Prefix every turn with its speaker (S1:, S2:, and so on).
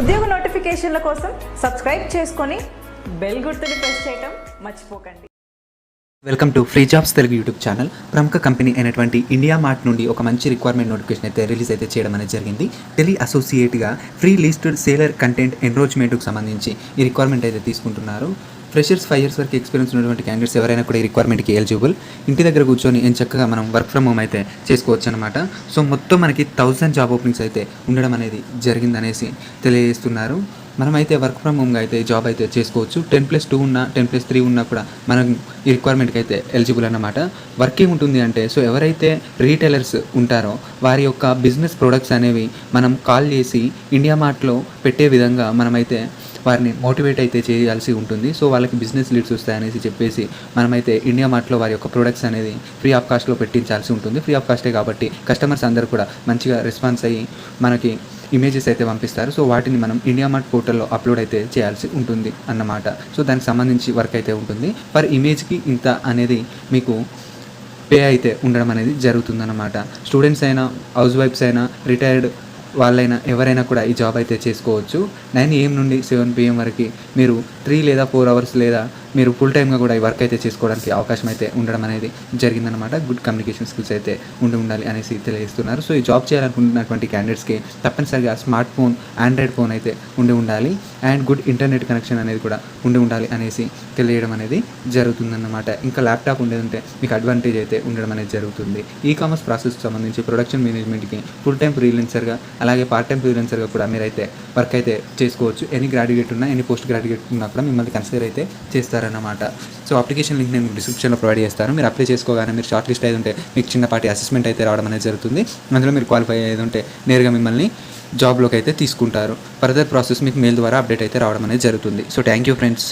S1: ఉద్యోగ నోటిఫికేషన్ల కోసం సబ్స్క్రైబ్ చేసుకొని బెల్ గుర్తుని ప్రెస్ చేయటం మర్చిపోకండి.
S2: Welcome to free jobs Telugu YouTube channel ప్రముఖ కంపెనీ అయినటువంటి ఇండియా మార్ట్ నుండి ఒక మంచి రిక్వైర్మెంట్ నోటిఫికేషన్ అయితే రిలీజ్ అయితే చేయడం అనేది జరిగింది. టెలి అసోసియేట్గా ఫ్రీ లిస్టెడ్ సేలర్ కంటెంట్ ఎన్రోచ్మెంట్కు సంబంధించి ఈ రిక్వైర్మెంట్ అయితే తీసుకుంటున్నారు. ఫ్రెషర్స్ ఫైవ్ ఇయర్స్ వరకు ఎక్స్పీరియన్స్ ఉన్నటువంటి క్యాండిడేట్స్ ఎవరైనా కూడా ఈ రిక్వైర్మెంట్కి ఎలిజిబుల్ ఇంటి దగ్గర కూర్చొని ఏం చక్కగా మనం వర్క్ ఫ్రమ్ హోమ్ అయితే చేసుకోవచ్చు అనమాట సో మొత్తం మనకి థౌజండ్ జాబ్ ఓపెనింగ్స్ అయితే ఉండడం అనేది జరిగిందనేసి తెలియజేస్తున్నారు. మనమైతే వర్క్ ఫ్రమ్ హోమ్గా అయితే జాబ్ అయితే చేసుకోవచ్చు. టెన్ ప్లస్ టూ ఉన్నా టెన్ ప్లస్ త్రీ ఉన్నా కూడా మనం ఈ రిక్వైర్మెంట్కి అయితే ఎలిజిబుల్ అన్నమాట. వర్క్ ఏముంటుంది అంటే సో ఎవరైతే రీటైలర్స్ ఉంటారో వారి యొక్క బిజినెస్ ప్రొడక్ట్స్ అనేవి మనం కాల్ చేసి ఇండియా మార్ట్లో పెట్టే విధంగా మనమైతే వారిని మోటివేట్ అయితే చేయాల్సి ఉంటుంది. సో వాళ్ళకి బిజినెస్ లీడ్స్ వస్తాయనేసి చెప్పేసి మనమైతే ఇండియా మార్ట్లో వారి యొక్క ప్రొడక్ట్స్ అనేది ఫ్రీ ఆఫ్ కాస్ట్లో పెట్టించాల్సి ఉంటుంది. ఫ్రీ ఆఫ్ కాస్టే కాబట్టి కస్టమర్స్ అందరూ కూడా మంచిగా రెస్పాన్స్ అయ్యి మనకి ఇమేజెస్ అయితే పంపిస్తారు. సో వాటిని మనం ఇండియా మార్ట్ పోర్టల్లో అప్లోడ్ అయితే చేయాల్సి ఉంటుంది అన్నమాట. సో దానికి సంబంధించి వర్క్ అయితే ఉంటుంది. పర్ ఇమేజ్కి ఇంత అనేది మీకు పే అయితే ఉండడం అనేది జరుగుతుందన్నమాట. స్టూడెంట్స్ అయినా హౌస్ వైఫ్స్ అయినా రిటైర్డ్ వాళ్ళైనా ఎవరైనా కూడా ఈ జాబ్ అయితే చేసుకోవచ్చు. నైన్ ఏఎం నుండి సెవెన్ పిఎం వరకు మీరు త్రీ లేదా ఫోర్ అవర్స్ లేదా మీరు ఫుల్ టైమ్గా కూడా ఈ వర్క్ అయితే చేసుకోవడానికి అవకాశం అయితే ఉండడం అనేది జరిగిందనమాట గుడ్ కమ్యూనికేషన్ స్కిల్స్ అయితే ఉండి ఉండాలి అనేసి తెలియజేస్తున్నారు. సో ఈ జాబ్ చేయాలనుకుంటున్నటువంటి క్యాండిడేట్స్కి తప్పనిసరిగా స్మార్ట్ ఫోన్ ఆండ్రాయిడ్ ఫోన్ అయితే ఉండి ఉండాలి. అండ్ గుడ్ ఇంటర్నెట్ కనెక్షన్ అనేది కూడా ఉండి ఉండాలి అనేసి తెలియడం అనేది జరుగుతుందన్నమాట. ఇంకా ల్యాప్టాప్ ఉండేదంటే మీకు అడ్వాంటేజ్ అయితే ఉండడం అనేది జరుగుతుంది. ఈ కామర్స్ ప్రాసెస్కి సంబంధించి ప్రొడక్షన్ మేనేజ్మెంట్కి ఫుల్ టైం ఫ్రీలెన్సర్గా అలాగే పార్ట్ టైం ఫ్రీలెన్సర్గా కూడా మీరైతే వర్క్ అయితే చేసుకోవచ్చు. ఎనీ గ్రాడ్యుయేట్ ఉన్నా ఎనీ పోస్ట్ గ్రాడ్యుయేట్ ఉన్నా కూడా మిమ్మల్ని కన్సిడర్ అయితే చేస్తారు అన్నమాట సో అప్లికేషన్ లింక్ నేను డిస్క్రిప్షన్లో ప్రొవైడ్ చేస్తాను. మీరు అప్లై చేసుకోగానే మీరు షార్ట్ లిస్ట్ అయితే ఉంటే మీకు చిన్నపాటి అసెస్మెంట్ అయితే రావడం అనేది జరుగుతుంది. అందులో మీరు క్వాలిఫై అయ్యేది ఉంటే నేరుగా మిమ్మల్ని జాబ్లోకి అయితే తీసుకుంటారు. ఫర్దర్ ప్రాసెస్ మీకు మెయిల్ ద్వారా అప్డేట్ అయితే రావడం అనేది జరుగుతుంది. So thank you friends